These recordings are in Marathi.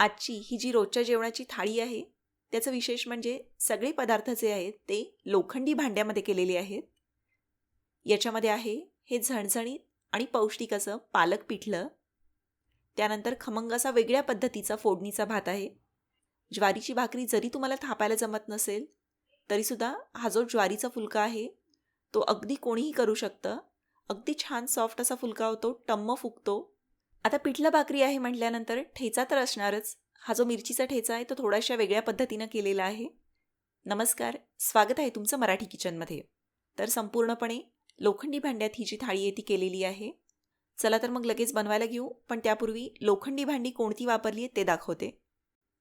आजची ही जी रोजच्या जेवणाची थाळी आहे त्याचं विशेष म्हणजे सगळे पदार्थ जे आहेत ते लोखंडी भांड्यामध्ये केलेले आहेत. याच्यामध्ये आहे हे झणझणीत आणि पौष्टिक असं पालक पिठलं. त्यानंतर खमंग असा वेगळ्या पद्धतीचा फोडणीचा भात आहे. ज्वारीची भाकरी जरी तुम्हाला थापायला जमत नसेल तरीसुद्धा हा जो ज्वारीचा फुलका आहे तो अगदी कोणीही करू शकतं. अगदी छान सॉफ्ट असा फुलका होतो टम्म फुगतो. आता पिठलं भाकरी आहे म्हटल्यानंतर ठेचा तर असणारच. हा जो मिरचीचा ठेचा आहे तो थोड्याशा वेगळ्या पद्धतीनं केलेला आहे. नमस्कार स्वागत आहे तुमचं मराठी किचनमध्ये. तर संपूर्णपणे लोखंडी भांड्यात ही जी थाळी आहे ती केलेली आहे. चला तर मग लगेच बनवायला घेऊ पण त्यापूर्वी लोखंडी भांडी कोणती वापरली आहे ते दाखवते.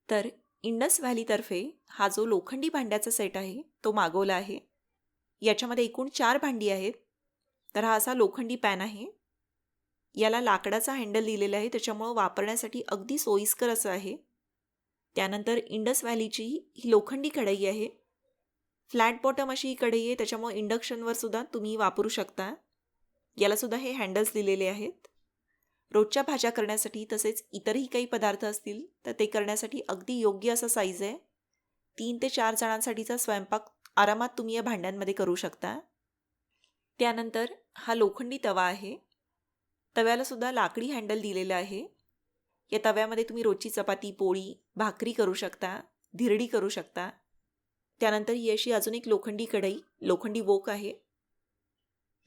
तर इंडस व्हॅलीतर्फे हा जो लोखंडी भांड्याचा सेट आहे तो मागवला आहे. याच्यामध्ये एकूण चार भांडी आहेत. तर हा असा लोखंडी पॅन आहे. याला लाकडाचा हँडल दिलेला आहे त्याच्यामुळं वापरण्यासाठी अगदी सोयीस्कर असं आहे. त्यानंतर इंडस व्हॅलीची ही लोखंडी कढई आहे. फ्लॅट बॉटम अशी ही कढई आहे त्याच्यामुळे इंडक्शनवर सुद्धा तुम्ही वापरू शकता. यालासुद्धा हे हँडल्स दिलेले आहेत. रोजच्या भाज्या करण्यासाठी तसेच इतरही काही पदार्थ असतील तर ते करण्यासाठी अगदी योग्य असा साईज आहे. तीन ते चार जणांसाठीचा स्वयंपाक आरामात तुम्ही या भांड्यांमध्ये करू शकता. त्यानंतर हा लोखंडी तवा आहे. तव्याला सुद्धा लाकडी हँडल दिलेलं आहे. या तव्यामध्ये तुम्ही रोजची चपाती पोळी भाकरी करू शकता धिरडी करू शकता. त्यानंतर ही अशी अजून एक लोखंडी कढई लोखंडी वोक आहे.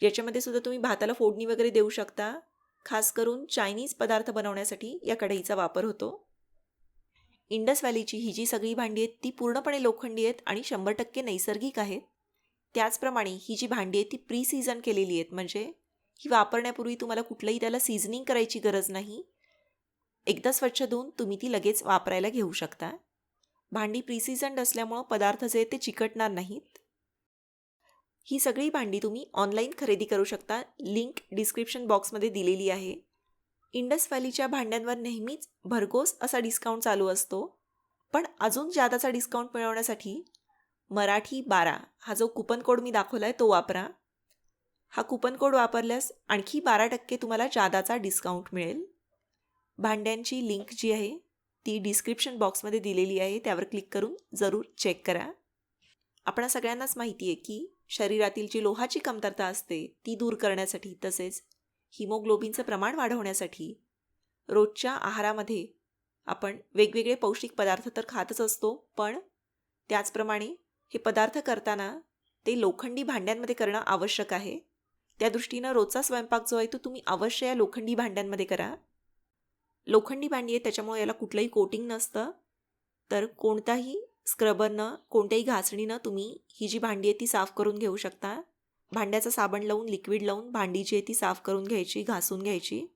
याच्यामध्ये सुद्धा तुम्ही भाताला फोडणी वगैरे देऊ शकता खास करून चायनीज पदार्थ बनवण्यासाठी या कढईचा वापर होतो. इंडस व्हॅलीची ही जी सगळी भांडी आहेत ती पूर्णपणे लोखंडी आहेत आणि शंभर टक्के नैसर्गिक आहेत. त्याचप्रमाणे ही जी भांडी आहेत ती प्री सीझन केलेली आहेत. म्हणजे ही वापरण्यापूर्वी तुम्हाला कुठलंही त्याला सीझनिंग करायची गरज नाही. एकदा स्वच्छ धुवून तुम्ही ती लगेच वापरायला घेऊ शकता. भांडी प्रिसिझंड असल्यामुळं पदार्थ जे ते चिकटणार नाहीत. ही सगळी भांडी तुम्ही ऑनलाईन खरेदी करू शकता. लिंक डिस्क्रिप्शन बॉक्समध्ये दिलेली आहे. इंडस व्हॅलीच्या भांड्यांवर नेहमीच भरघोस असा डिस्काउंट चालू असतो. पण अजून जादाचा डिस्काउंट मिळवण्यासाठी मराठी बारा हा जो कुपन कोड मी दाखवला आहे तो वापरा. हा कुपन कोड वापरल्यास आणखी बारा टक्के तुम्हाला जादाचा डिस्काउंट मिळेल. भांड्यांची लिंक जी आहे ती डिस्क्रिप्शन बॉक्समध्ये दिलेली आहे. त्यावर क्लिक करून जरूर चेक करा. आपणा सगळ्यांनाच माहिती आहे की शरीरातील जी लोहाची कमतरता असते ती दूर करण्यासाठी तसेच हिमोग्लोबिनचं प्रमाण वाढवण्यासाठी रोजच्या आहारामध्ये आपण वेगवेगळे पौष्टिक पदार्थ तर खातच असतो पण त्याचप्रमाणे हे पदार्थ करताना ते लोखंडी भांड्यांमध्ये करणं आवश्यक आहे. त्या दृष्टीनं रोजचा स्वयंपाक जो आहे तो तुम्ही अवश्य या लोखंडी भांड्यांमध्ये करा. लोखंडी भांडी आहे त्याच्यामुळे याला कुठलंही कोटिंग नसतं. तर कोणताही स्क्रबरनं कोणत्याही घासणीनं तुम्ही ही जी भांडी आहे ती साफ करून घेऊ शकता. भांड्याचा साबण लावून लिक्विड लावून भांडी जी आहे ती साफ करून घ्यायची घासून घ्यायची.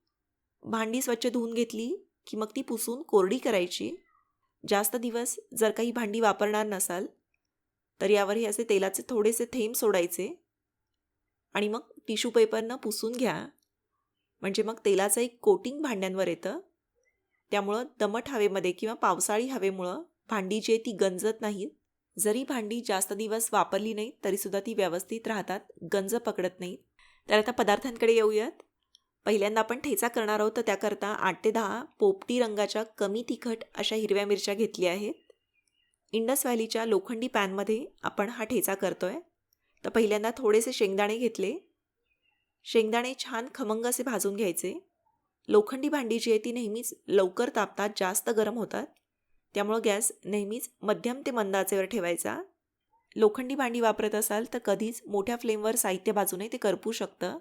भांडी स्वच्छ धुवून घेतली की मग ती पुसून कोरडी करायची. जास्त दिवस जर काही भांडी वापरणार नसाल तर यावर हे असे तेलाचे थोडेसे थेंब सोडायचे. आणि मग टिश्यू पेपरनं पुसून घ्या. म्हणजे मग तेलाचं एक कोटिंग भांड्यांवर येतं. त्यामुळं दमट हवेमध्ये किंवा पावसाळी हवेमुळं भांडी जी आहे ती गंजत नाहीत. जरी भांडी जास्त दिवस वापरली नाही तरीसुद्धा ती व्यवस्थित राहतात गंज पकडत नाहीत. तर आता पदार्थांकडे येऊयात. पहिल्यांदा आपण ठेचा करणार आहोत तर त्याकरता आठ ते दहा पोपटी रंगाच्या कमी तिखट अशा हिरव्या मिरच्या घेतल्या आहेत. इंडस व्हॅलीच्या लोखंडी पॅनमध्ये आपण हा ठेचा करतो आहे तर पहिल्यांदा थोडेसे शेंगदाणे घेतले. शेंगदाणे छान खमंग असे भाजून घ्यायचे. लोखंडी भांडी जी आहे ती नेहमीच लवकर तापतात जास्त गरम होतात. त्यामुळं गॅस नेहमीच मध्यम ते मंद आचेवर ठेवायचा. लोखंडी भांडी वापरत असाल तर कधीच मोठ्या फ्लेमवर साहित्य भाजू नये ते करपू शकतं.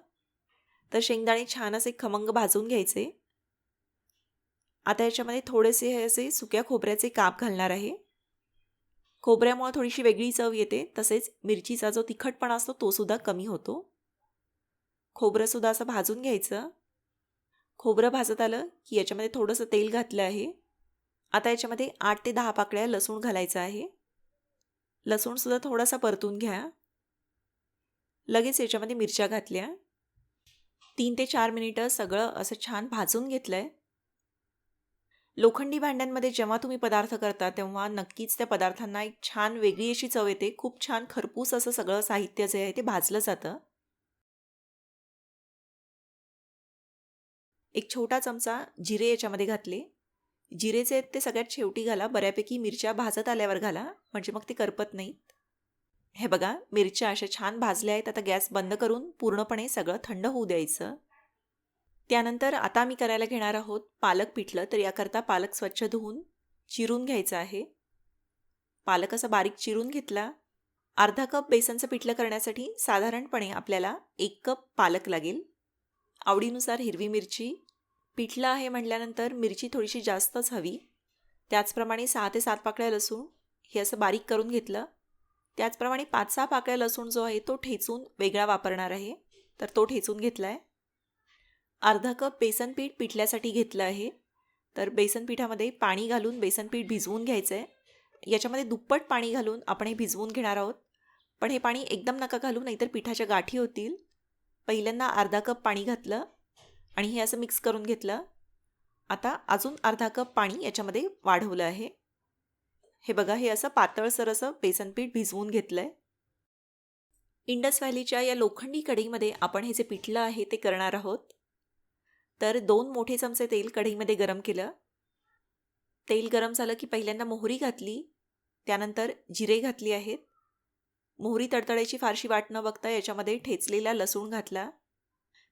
तर शेंगदाणे छान असे खमंग भाजून घ्यायचे. आता याच्यामध्ये थोडेसे हे असे सुक्या खोबऱ्याचे काप घालणार आहे. खोबऱ्यामुळे थोडीशी वेगळी चव येते तसेच मिरचीचा जो तिखटपणा असतो तोसुद्धा कमी होतो. खोबरंसुद्धा असं भाजून घ्यायचं. खोबरं भाजत आलं की याच्यामध्ये थोडंसं तेल घातलं आहे. आता याच्यामध्ये आठ ते दहा पाकळ्या लसूण घालायचं आहे. लसूणसुद्धा थोडासा परतून घ्या. लगेच याच्यामध्ये मिरच्या घातल्या. तीन ते चार मिनिटं सगळं असं छान भाजून घेतलं आहे लोखंडी भांड्यांमध्ये जेव्हा तुम्ही पदार्थ करता तेव्हा नक्कीच त्या पदार्थांना एक छान वेगळी अशी चव येते. खूप छान खरपूस असं सगळं साहित्य जे आहे ते भाजलं जातं. एक छोटा चमचा जिरे याच्यामध्ये घातले. जिरेचे आहेत ते सगळ्यात शेवटी घाला. बऱ्यापैकी मिरच्या भाजत आल्यावर घाला म्हणजे मग ते करपत नाहीत. हे बघा मिरच्या अशा छान भाजल्या आहेत. आता गॅस बंद करून पूर्णपणे सगळं थंड होऊ द्यायचं. त्यानंतर आता आम्ही करायला घेणार आहोत पालक पिठलं तर याकरता पालक स्वच्छ धुवून चिरून घ्यायचं आहे. पालक असा बारीक चिरून घेतला. अर्धा कप बेसनचं पिठलं करण्यासाठी साधारणपणे आपल्याला एक कप पालक लागेल. आवडीनुसार हिरवी मिरची. पिठलं आहे म्हटल्यानंतर मिरची थोडीशी जास्तच हवी. त्याचप्रमाणे सहा ते सात पाकळ्या लसूण हे असं बारीक करून घेतलं. त्याचप्रमाणे पाच सहा पाकळ्या लसूण जो आहे तो ठेचून वेगळा वापरणार आहे. तर तो ठेचून घेतला आहे अर्धा कप बेसन पीठ पिठल्यासाठी घेतलं आहे. तर बेसन पिठामध्ये पाणी घालून बेसन पीठ भिजवून घ्यायचं आहे याच्यामध्ये दुप्पट पाणी घालून आपण हे भिजवून घेणार आहोत. पण हे पाणी एकदम नका घालू नाहीतर पिठाच्या गाठी होतील. पहिल्यांदा अर्धा कप पाणी घातलं आणि हे असं मिक्स करून घेतलं. आता अजून अर्धा कप पाणी याच्यामध्ये वाढवलं आहे. हे बघा हे असं पातळसर असं बेसन पीठ भिजवून घेतलं आहे इंडस व्हॅलीच्या या लोखंडी कढईमध्ये आपण हे जे पिठलं आहे ते करणार आहोत. तर दोन मोठे चमचे तेल कढईमध्ये गरम केलं. तेल गरम झालं की पहिल्यांदा मोहरी घातली त्यानंतर जिरे घातली आहेत. मोहरी तडतडायची फारशी वाट न बघता याच्यामध्ये ठेचलेला लसूण घातला.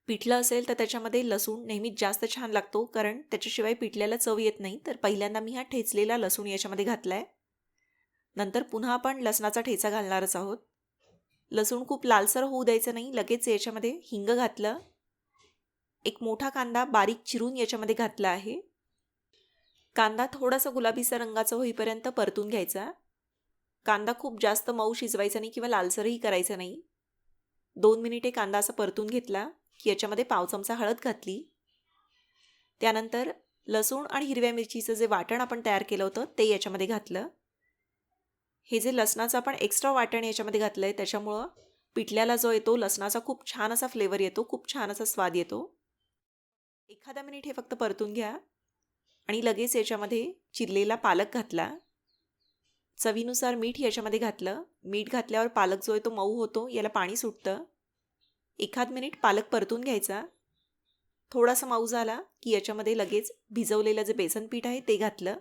पिठलं असेल तर त्याच्यामध्ये लसूण नेहमीच जास्त छान लागतो कारण त्याच्याशिवाय पिठल्याला चव येत नाही तर पहिल्यांदा मी हा ठेचलेला लसूण याच्यामध्ये घातला आहे नंतर पुन्हा आपण लसणाचा ठेचा घालणारच आहोत. लसूण खूप लालसर होऊ द्यायचं नाही लगेच याच्यामध्ये हिंग घातलं. एक मोठा कांदा बारीक चिरून याच्यामध्ये घातला आहे. कांदा थोडासा गुलाबीचा रंगाचा होईपर्यंत परतून घ्यायचा. कांदा खूप जास्त मऊ शिजवायचा नाही किंवा लालसरही करायचा नाही. दोन मिनिटे कांदा असा परतून घेतला की याच्यामध्ये पाव चमचा हळद घातली. त्यानंतर लसूण आणि हिरव्या मिरचीचं जे वाटण आपण तयार केलं होतं ते याच्यामध्ये घातलं. हे जे लसणाचं आपण एक्स्ट्रा वाटण याच्यामध्ये घातलं आहे त्याच्यामुळं पिठल्याला जो येतो लसणाचा खूप छान असा फ्लेवर येतो खूप छान असा स्वाद येतो. एखादा मिनिट हे फक्त परतून घ्या आणि लगेच याच्यामध्ये चिरलेला पालक घातला. चवीनुसार मीठ याच्यामध्ये घातलं. मीठ घातल्यावर पालक जो आहे तो मऊ होतो याला पाणी सुटतं. एखाद मिनिट पालक परतून घ्यायचा. थोडासा मऊ झाला की याच्यामध्ये लगेच भिजवलेलं जे बेसन पीठ आहे ते घातलं.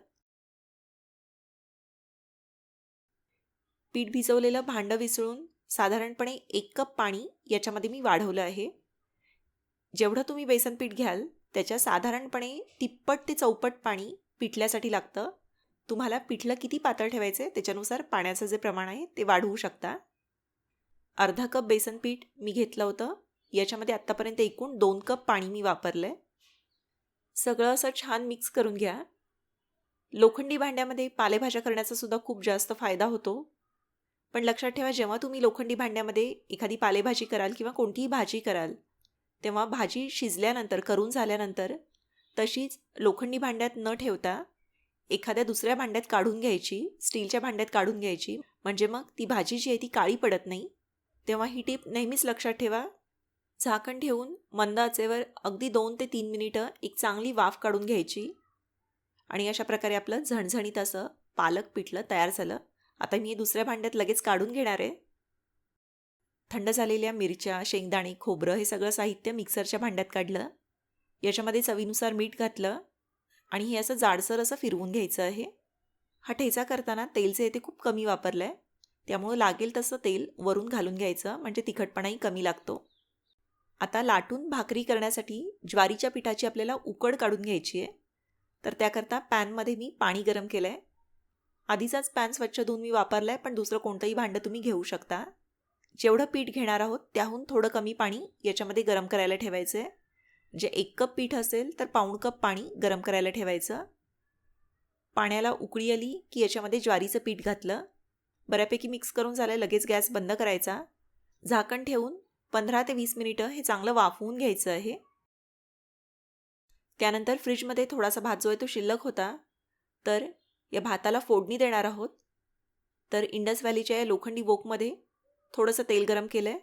पीठ भिजवलेलं भांडं विसळून साधारणपणे एक कप पाणी याच्यामध्ये मी वाढवलं आहे. जेवढं तुम्ही बेसन पीठ घ्याल त्याच्या साधारणपणे तिप्पट ते चौपट पाणी पिठल्यासाठी लागतं. तुम्हाला पिठलं किती पातळ ठेवायचं आहे त्याच्यानुसार पाण्याचं जे प्रमाण आहे ते वाढवू शकता. अर्धा कप बेसन पीठ मी घेतलं होतं. याच्यामध्ये आत्तापर्यंत एकूण दोन कप पाणी मी वापरलं आहे सगळं असं छान मिक्स करून घ्या. लोखंडी भांड्यामध्ये पालेभाज्या करण्याचा सुद्धा खूप जास्त फायदा होतो. पण लक्षात ठेवा जेव्हा तुम्ही लोखंडी भांड्यामध्ये एखादी पालेभाजी कराल किंवा कोणतीही भाजी कराल तेव्हा भाजी शिजल्यानंतर करून झाल्यानंतर तशीच लोखंडी भांड्यात न ठेवता एखाद्या दुसऱ्या भांड्यात काढून घ्यायची स्टीलच्या भांड्यात काढून घ्यायची. म्हणजे मग ती भाजी जी आहे ती काळी पडत नाही. तेव्हा ही टीप नेहमीच लक्षात ठेवा. झाकण ठेवून मंद आचेवर अगदी दोन ते तीन मिनिटं एक चांगली वाफ काढून घ्यायची. आणि अशा प्रकारे आपलं झणझणीत असं पालक पिठलं तयार झालं. आता मी हे दुसऱ्या भांड्यात लगेच काढून घेणार आहे. थंड झालेल्या मिरच्या शेंगदाणे खोबरं हे सगळं साहित्य मिक्सरच्या भांड्यात काढलं. याच्यामध्ये चवीनुसार मीठ घातलं आणि हे असं जाडसर असं फिरवून घ्यायचं आहे. हा ठेचा करताना तेल जे आहे ते खूप कमी वापरलं आहे त्यामुळं लागेल तसं तेल वरून घालून घ्यायचं म्हणजे तिखटपणाही कमी लागतो. आता लाटून भाकरी करण्यासाठी ज्वारीच्या पिठाची आपल्याला उकड काढून घ्यायची आहे. तर त्याकरता पॅनमध्ये मी पाणी गरम केलं आहे आधीचाच पॅन स्वच्छ धुवून मी वापरला आहे पण दुसरं कोणतंही भांडं तुम्ही घेऊ शकता. जेवढं पीठ घेणार आहोत त्याहून थोडं कमी पाणी याच्यामध्ये गरम करायला ठेवायचं आहे. जे एक कप पीठ असेल तर पाऊण कप पाणी गरम करायला ठेवायचं. पाण्याला उकळी आली की याच्यामध्ये ज्वारीचं पीठ घातलं. बऱ्यापैकी मिक्स करून झालं लगेच गॅस बंद करायचा. झाकण ठेवून पंधरा ते वीस मिनिटं हे चांगलं वाफवून घ्यायचं आहे. त्यानंतर फ्रीजमध्ये थोडासा भात जो आहे तो शिल्लक होता. तर या भाताला फोडणी देणार आहोत. तर इंडस व्हॅलीच्या या लोखंडी वोकमध्ये थोडंसं तेल गरम केलं आहे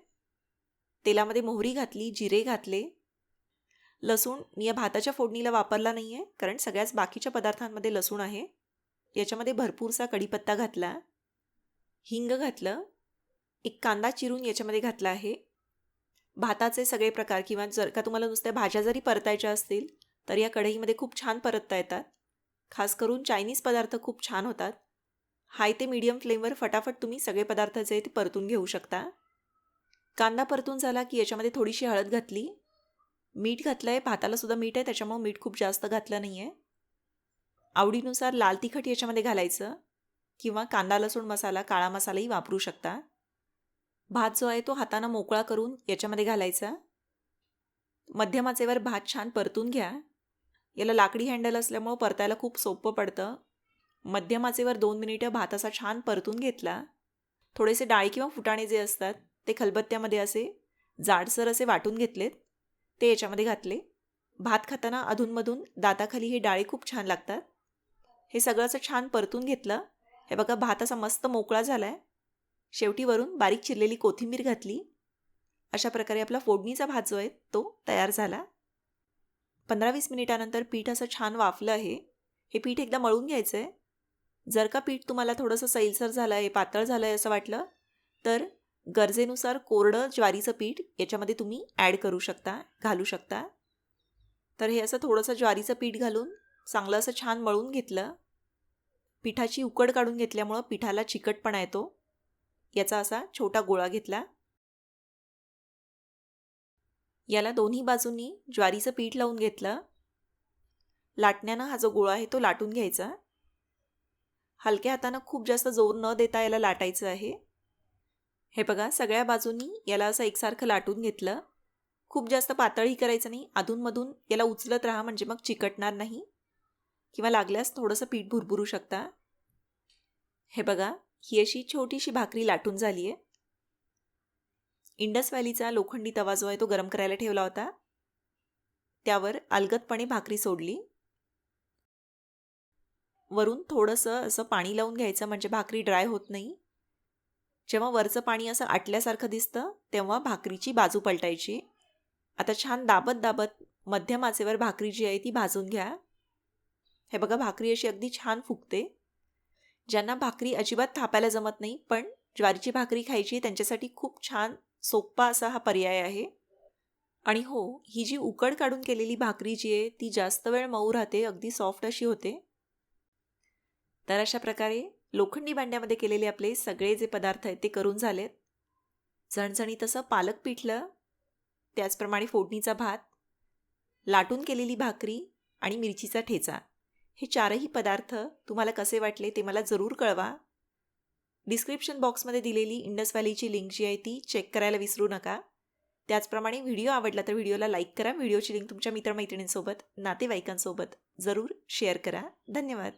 तेलामध्ये मोहरी घातली जिरे घातले. लसूण मी या भाताच्या फोडणीला वापरला नाही आहे कारण सगळ्याच बाकीच्या पदार्थांमध्ये लसूण आहे. याच्यामध्ये भरपूरसा कढीपत्ता घातला. हिंग घातलं. एक कांदा चिरून याच्यामध्ये घातला आहे. भाताचे सगळे प्रकार किंवा जर का तुम्हाला नुसत्या भाज्या जरी परतायच्या असतील तर या कढईमध्ये खूप छान परतता येतात. खास करून चायनीज पदार्थ खूप छान होतात. हाय ते मीडियम फ्लेमवर फटाफट तुम्ही सगळे पदार्थ जे आहे ते परतून घेऊ शकता. कांदा परतून झाला की याच्यामध्ये थोडीशी हळद घातली. मीठ घातलं आहे भातालासुद्धा मीठ आहे त्याच्यामुळं मीठ खूप जास्त घातलं नाही आहे आवडीनुसार लाल तिखट याच्यामध्ये घालायचं किंवा कांदा लसूण मसाला काळा मसालाही वापरू शकता. भात जो आहे तो हातानं मोकळा करून याच्यामध्ये घालायचा. मध्यम आचेवर भात छान परतून घ्या. याला लाकडी हँडल असल्यामुळं परतायला खूप सोपं पडतं. मध्यमाचेवर दोन मिनिटं भात असा छान परतून घेतला. थोडेसे डाळी किंवा फुटाणे जे असतात ते खलबत्त्यामध्ये असे जाडसर असे वाटून घेतलेत. ते याच्यामध्ये घातले. भात खाताना अधूनमधून दाताखाली हे डाळी खूप छान लागतात. हे सगळं असं छान परतून घेतलं. हे बघा भात असा मस्त मोकळा झाला आहे शेवटी वरून बारीक चिरलेली कोथिंबीर घातली. अशा प्रकारे आपला फोडणीचा भात जो आहे तो तयार झाला. पंधरा वीस मिनिटानंतर पीठ असं छान वाफलं आहे. हे पीठ एकदा मळून घ्यायचं आहे जर का पीठ तुम्हाला थोडंसं सैलसर झालं आहे पातळ झालं आहे असं वाटलं तर गरजेनुसार कोरडं ज्वारीचं पीठ याच्यामध्ये तुम्ही ॲड करू शकता घालू शकता. तर हे असं थोडंसं ज्वारीचं पीठ घालून चांगलं असं छान मळून घेतलं. पिठाची उकड काढून घेतल्यामुळं पिठाला चिकटपणा येतो. याचा असा छोटा गोळा घेतला. याला दोन्ही बाजूंनी ज्वारीचं पीठ लावून घेतलं. लाटण्यानं हा जो गोळा आहे तो लाटून घ्यायचा. हलक्या हातानं खूप जास्त जोर न देता याला लाटायचं आहे. हे बघा सगळ्या बाजूंनी याला असं एकसारखं लाटून घेतलं. खूप जास्त पातळही करायचं नाही. अधूनमधून याला उचलत राहा म्हणजे मग चिकटणार नाही. किंवा लागल्यास थोडंसं पीठ भुरभुरू शकता. हे बघा ही अशी छोटीशी भाकरी लाटून झाली आहे. इंडस व्हॅलीचा लोखंडी तवा जो आहे तो गरम करायला ठेवला होता. त्यावर अलगदपणे भाकरी सोडली. वरून थोडंसं असं पाणी लावून घ्यायचं म्हणजे भाकरी ड्राय होत नाही. जेव्हा वरचं पाणी असं आटल्यासारखं दिसतं तेव्हा भाकरीची बाजू पलटायची. आता छान दाबत दाबत मध्यम आचेवर भाकरी जी आहे ती भाजून घ्या. हे बघा भाकरी अशी अगदी छान फुगते. ज्यांना भाकरी अजिबात थापायला जमत नाही पण ज्वारीची भाकरी खायची त्यांच्यासाठी खूप छान सोप्पा असा हा पर्याय आहे. आणि हो ही जी उकड काढून केलेली भाकरी जी आहे ती जास्त वेळ मऊ राहते अगदी सॉफ्ट अशी होते. तर अशा प्रकारे लोखंडी भांड्यामध्ये केलेले आपले सगळे जे पदार्थ आहेत ते करून झालेत. झणझणीत तसं पालक पिठलं त्याचप्रमाणे फोडणीचा भात लाटून केलेली भाकरी आणि मिरचीचा ठेचा. हे चारही पदार्थ तुम्हाला कसे वाटले ते मला जरूर कळवा. डिस्क्रिप्शन बॉक्समध्ये दिलेली इंडस व्हॅलीची लिंक जी आहे ती चेक करायला विसरू नका. त्याचप्रमाणे व्हिडिओ आवडला तर व्हिडिओला लाईक करा. व्हिडिओची लिंक तुमच्या मित्रमैत्रिणींसोबत नातेवाईकांसोबत जरूर शेअर करा. धन्यवाद.